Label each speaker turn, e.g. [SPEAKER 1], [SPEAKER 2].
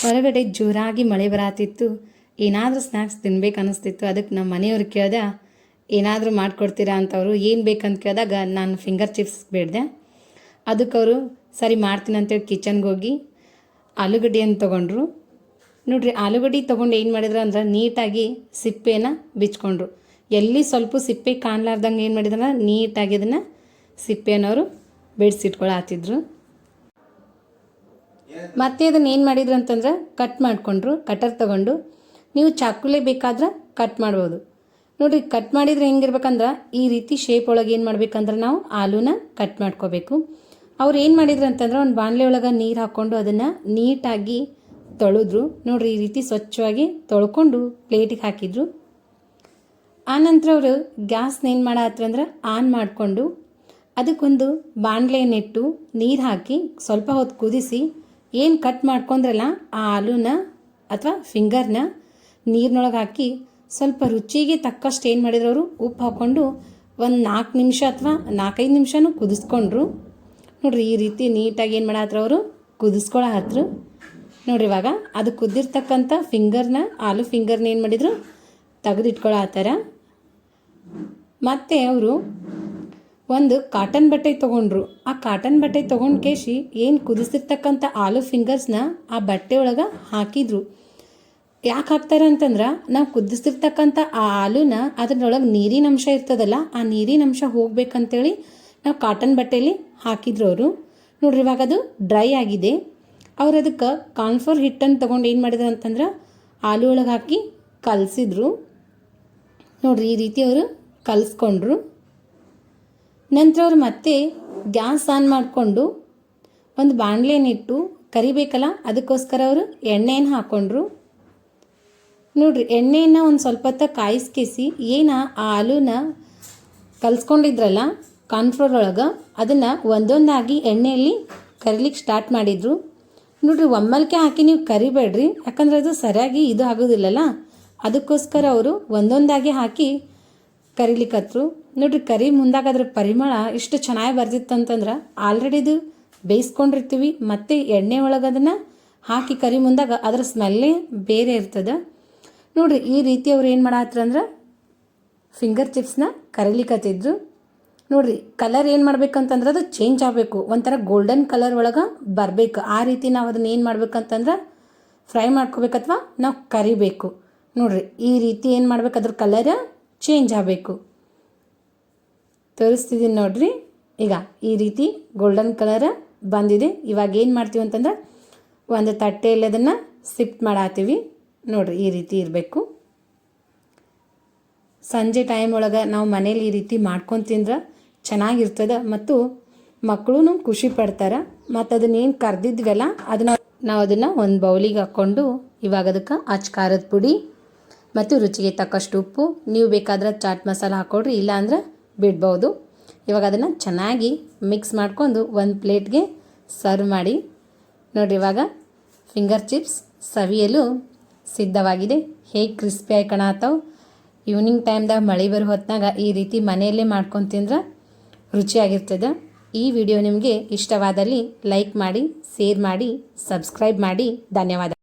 [SPEAKER 1] ಹೊರಗಡೆ ಜೋರಾಗಿ ಮಳೆ ಬರಾತಿತ್ತು. ಏನಾದರೂ ಸ್ನ್ಯಾಕ್ಸ್ ತಿನ್ಬೇಕು ಅನ್ನಿಸ್ತಿತ್ತು ಅದಕ್ಕೆ ನಮ್ಮ ಮನೆಯವ್ರು ಕೇಳ್ದೆ, ಏನಾದರೂ ಮಾಡಿಕೊಡ್ತೀರಾ? ಅಂತವರು ಏನು ಬೇಕಂತ ಕೇಳಿದಾಗ ನಾನು ಫಿಂಗರ್ ಚಿಪ್ಸ್ ಬೇಡಿದೆ. ಅದಕ್ಕೆ ಅವರು, ಸರಿ ಮಾಡ್ತೀನಿ ಅಂತೇಳಿ ಕಿಚನ್ಗೆ ಹೋಗಿ ಆಲೂಗಡ್ಡೆಯನ್ನು ತೊಗೊಂಡ್ರು. ನೋಡ್ರಿ, ಆಲೂಗಡ್ಡೆ ತೊಗೊಂಡು ಏನು ಮಾಡಿದ್ರು ಅಂದ್ರೆ ನೀಟಾಗಿ ಸಿಪ್ಪೆನ ಬಿಚ್ಕೊಂಡ್ರು. ಎಲ್ಲಿ ಸ್ವಲ್ಪ ಸಿಪ್ಪೆ ಕಾಣಲಾರ್ದಂಗೆ ಏನು ಮಾಡಿದ್ರೆ ನೀಟಾಗಿ ಅದನ್ನು ಸಿಪ್ಪೆನವರು ಬಿಡಿಸಿಟ್ಕೊಳತ್ತಿದ್ರು ಮತ್ತೆ ಅದನ್ನು ಏನು ಮಾಡಿದ್ರು ಅಂತಂದ್ರೆ ಕಟ್ ಮಾಡಿಕೊಂಡ್ರು ಕಟರ್ ತಗೊಂಡು ನೀವು ಚಾಕುಲೇ ಬೇಕಾದ್ರೆ ಕಟ್ ಮಾಡ್ಬೋದು. ನೋಡಿರಿ ಕಟ್ ಮಾಡಿದ್ರೆ ಹೆಂಗಿರ್ಬೇಕಂದ್ರೆ ಈ ರೀತಿ ಶೇಪ್ ಒಳಗೆ ಏನು ಮಾಡ್ಬೇಕಂದ್ರೆ ನಾವು ಆಲೂನ ಕಟ್ ಮಾಡ್ಕೋಬೇಕು. ಅವ್ರು ಏನು ಮಾಡಿದ್ರು ಅಂತಂದ್ರೆ ಒಂದು ಬಾಣಲೆ ಒಳಗೆ ನೀರು ಹಾಕ್ಕೊಂಡು ಅದನ್ನು ನೀಟಾಗಿ ತೊಳೆದ್ರು. ನೋಡ್ರಿ, ಈ ರೀತಿ ಸ್ವಚ್ಛವಾಗಿ ತೊಳ್ಕೊಂಡು ಪ್ಲೇಟಿಗೆ ಹಾಕಿದ್ರು. ಆನಂತರ ಅವರು ಗ್ಯಾಸ್ನ ಏನು ಮಾಡತ್ರು ಅಂದ್ರೆ ಆನ್ ಮಾಡಿಕೊಂಡು ಅದಕ್ಕೊಂದು ನೆಟ್ಟು ನೀರು ಹಾಕಿ ಸ್ವಲ್ಪ ಹೊತ್ತು ಕುದಿಸಿ ಏನು ಕಟ್ ಮಾಡ್ಕೊಂಡ್ರಲ್ಲ, ಆ ಆಲೂನ ಅಥವಾ ಫಿಂಗರ್ನ ನೀರಿನೊಳಗೆ ಹಾಕಿ ಸ್ವಲ್ಪ ರುಚಿಗೆ ತಕ್ಕಷ್ಟು ಏನು ಮಾಡಿದ್ರವರು ಉಪ್ಪು ಹಾಕ್ಕೊಂಡು ಒಂದು ನಾಲ್ಕು ನಿಮಿಷ ಅಥವಾ ನಾಲ್ಕೈದು ನಿಮಿಷನೂ ಕುದಿಸ್ಕೊಂಡ್ರು. ನೋಡ್ರಿ ಈ ರೀತಿ ನೀಟಾಗಿ ಏನು ಮಾಡತ್ರು ಅವರು? ಕುದಿಸ್ಕೊಳ ಹತ್ರ. ನೋಡ್ರಿ ಇವಾಗ ಅದು ಕುದ್ದಿರ್ತಕ್ಕಂಥ ಫಿಂಗರ್ನ ಆಲೂ ಫಿಂಗರ್ನ ಏನು ಮಾಡಿದ್ರು? ತೆಗೆದಿಟ್ಕೊಳ ಥರ. ಮತ್ತು ಅವರು ಒಂದು ಕಾಟನ್ ಬಟ್ಟೆ ತಗೊಂಡ್ರು. ಆ ಕಾಟನ್ ಬಟ್ಟೆ ತೊಗೊಂಡು ಕೇಶಿ ಏನು ಕುದಿಸಿರ್ತಕ್ಕಂಥ ಆಲೂ ಫಿಂಗರ್ಸ್ನ ಆ ಬಟ್ಟೆ ಒಳಗೆ ಹಾಕಿದ್ರು. ಯಾಕೆ ಹಾಕ್ತಾರೆ ಅಂತಂದ್ರೆ, ನಾವು ಕುದಿಸಿರ್ತಕ್ಕಂಥ ಆ ಆಲೂನ ಅದ್ರೊಳಗೆ ನೀರಿನ ಅಂಶ ಇರ್ತದಲ್ಲ, ಆ ನೀರಿನ ಅಂಶ ಹೋಗ್ಬೇಕಂತೇಳಿ ನಾವು ಕಾಟನ್ ಬಟ್ಟೆಯಲ್ಲಿ ಹಾಕಿದ್ರು ಅವರು. ನೋಡ್ರಿ ಇವಾಗ ಅದು ಡ್ರೈ ಆಗಿದೆ. ಅವ್ರು ಅದಕ್ಕೆ ಕಾನ್ಫೋರ್ ಹಿಟ್ಟನ್ನು ತೊಗೊಂಡು ಏನು ಮಾಡಿದ್ರು ಅಂತಂದ್ರೆ, ಆಲೂ ಒಳಗೆ ಹಾಕಿ ಕಲಸಿದ್ರು. ನೋಡ್ರಿ ಈ ರೀತಿ ಅವರು ಕಲಿಸ್ಕೊಂಡ್ರು. ನಂತರ ಅವ್ರು ಮತ್ತೆ ಗ್ಯಾಸ್ ಆನ್ ಮಾಡಿಕೊಂಡು ಒಂದು ಬಾಣಲೆನಿಟ್ಟು ಕರಿಬೇಕಲ್ಲ, ಅದಕ್ಕೋಸ್ಕರ ಅವರು ಎಣ್ಣೆಯನ್ನು ಹಾಕ್ಕೊಂಡ್ರು ನೋಡ್ರಿ ಎಣ್ಣೆಯನ್ನು ಒಂದು ಸ್ವಲ್ಪ ಹೊತ್ತ ಕಾಯಿಸ್ಕೇಸಿ, ಏನ ಆ ಆಲೂನ ಕಲ್ಸ್ಕೊಂಡಿದ್ರಲ್ಲ ಕಾನ್ಫ್ಲೋರ್ ಒಳಗೆ, ಅದನ್ನು ಒಂದೊಂದಾಗಿ ಎಣ್ಣೆಯಲ್ಲಿ ಕರಿಲಿಕ್ಕೆ ಸ್ಟಾರ್ಟ್ ಮಾಡಿದ್ರು. ನೋಡ್ರಿ, ಒಮ್ಮಲ್ಕೆ ಹಾಕಿ ನೀವು ಕರಿಬೇಡ್ರಿ, ಯಾಕಂದ್ರೆ ಅದು ಸರಿಯಾಗಿ ಇದು ಆಗೋದಿಲ್ಲಲ್ಲ, ಅದಕ್ಕೋಸ್ಕರ ಅವರು ಒಂದೊಂದಾಗಿ ಹಾಕಿ ಕರಿಲಿಕ್ಕತ್ರು ನೋಡ್ರಿ, ಕರಿ ಮುಂದಾಗ ಅದ್ರ ಪರಿಮಳ ಇಷ್ಟು ಚೆನ್ನಾಗಿ ಬರ್ದಿತ್ತಂತಂದ್ರೆ ಆಲ್ರೆಡಿ ಇದು ಬೇಯಿಸ್ಕೊಂಡಿರ್ತೀವಿ, ಮತ್ತು ಎಣ್ಣೆ ಒಳಗೆ ಅದನ್ನು ಹಾಕಿ ಕರಿ ಮುಂದಾಗ ಅದ್ರ ಸ್ಮೆಲ್ಲೇ ಬೇರೆ ಇರ್ತದೆ. ನೋಡ್ರಿ, ಈ ರೀತಿ ಅವ್ರು ಏನು ಮಾಡತ್ರು ಅಂದ್ರೆ ಫಿಂಗರ್ ಚಿಪ್ಸ್ನ ಕರಿಲಿಕ್ಕತ್ತಿದ್ರು ನೋಡ್ರಿ ಕಲರ್ ಏನು ಮಾಡ್ಬೇಕಂತಂದ್ರೆ ಅದು ಚೇಂಜ್ ಆಗಬೇಕು. ಒಂಥರ ಗೋಲ್ಡನ್ ಕಲರ್ ಒಳಗೆ ಬರಬೇಕು. ಆ ರೀತಿ ನಾವು ಅದನ್ನ ಏನು ಮಾಡ್ಬೇಕಂತಂದ್ರೆ ಫ್ರೈ ಮಾಡ್ಕೋಬೇಕು ಅಥವಾ ನಾವು ಕರಿಬೇಕು. ನೋಡ್ರಿ, ಈ ರೀತಿ ಏನು ಮಾಡ್ಬೇಕು ಅದ್ರ ಕಲರ್ ಚೇಂಜ್ ಆಗಬೇಕು. ತೋರಿಸ್ತಿದ್ದೀನಿ ನೋಡ್ರಿ. ಈಗ ಈ ರೀತಿ ಗೋಲ್ಡನ್ ಕಲರ್ ಬಂದಿದೆ. ಇವಾಗ ಏನು ಮಾಡ್ತೀವಿ ಅಂತಂದ್ರೆ ಒಂದು ತಟ್ಟೆಯಲ್ಲಿ ಅದನ್ನು ಸಿಫ್ಟ್ ಮಾಡಾತೀವಿ. ನೋಡ್ರಿ ಈ ರೀತಿ ಇರಬೇಕು. ಸಂಜೆ ಟೈಮ್ ಒಳಗೆ ನಾವು ಮನೇಲಿ ಈ ರೀತಿ ಮಾಡ್ಕೊಂಡು ತಿಂದ್ರೆ ಚೆನ್ನಾಗಿರ್ತದೆ ಮತ್ತು ಮಕ್ಕಳು ಖುಷಿ ಪಡ್ತಾರೆ. ಮತ್ತು ಅದನ್ನೇನು ಕರ್ದಿದ್ವಲ್ಲ ಅದನ್ನ ನಾವು ಅದನ್ನು ಒಂದು ಬೌಲಿಗೆ ಹಾಕ್ಕೊಂಡು ಇವಾಗ ಅದಕ್ಕೆ ಅಚ್ ಖಾರದ ಪುಡಿ ಮತ್ತು ರುಚಿಗೆ ತಕ್ಕಷ್ಟು ಉಪ್ಪು. ನೀವು ಬೇಕಾದ್ರೆ ಚಾಟ್ ಮಸಾಲ ಹಾಕ್ಕೊಡ್ರಿ ಇಲ್ಲಾಂದ್ರೆ ಬಿಡ್ಬೋದು. ಇವಾಗ ಅದನ್ನು ಚೆನ್ನಾಗಿ ಮಿಕ್ಸ್ ಮಾಡ್ಕೊಂಡು ಒಂದು ಪ್ಲೇಟ್ಗೆ ಸರ್ವ್ ಮಾಡಿ. ನೋಡಿರಿ ಇವಾಗ ಫಿಂಗರ್ ಚಿಪ್ಸ್ ಸವಿಯಲು ಸಿದ್ಧವಾಗಿದೆ. ಹೇಗೆ ಕ್ರಿಸ್ಪಿಯಾಗಿ ಕಾಣತ್ತಾವ ಈವ್ನಿಂಗ್ ಟೈಮ್ದಾಗ ಮಳೆ ಬರೋ ಹೊತ್ನಾಗ ಈ ರೀತಿ ಮನೆಯಲ್ಲೇ ಮಾಡ್ಕೊಂಡು ತಿಂದ್ರೆ ರುಚಿಯಾಗಿರ್ತದೆ. ಈ ವಿಡಿಯೋ ನಿಮಗೆ ಇಷ್ಟವಾದಲ್ಲಿ ಲೈಕ್ ಮಾಡಿ ಶೇರ್ ಮಾಡಿ ಸಬ್ಸ್ಕ್ರೈಬ್ ಮಾಡಿ. ಧನ್ಯವಾದ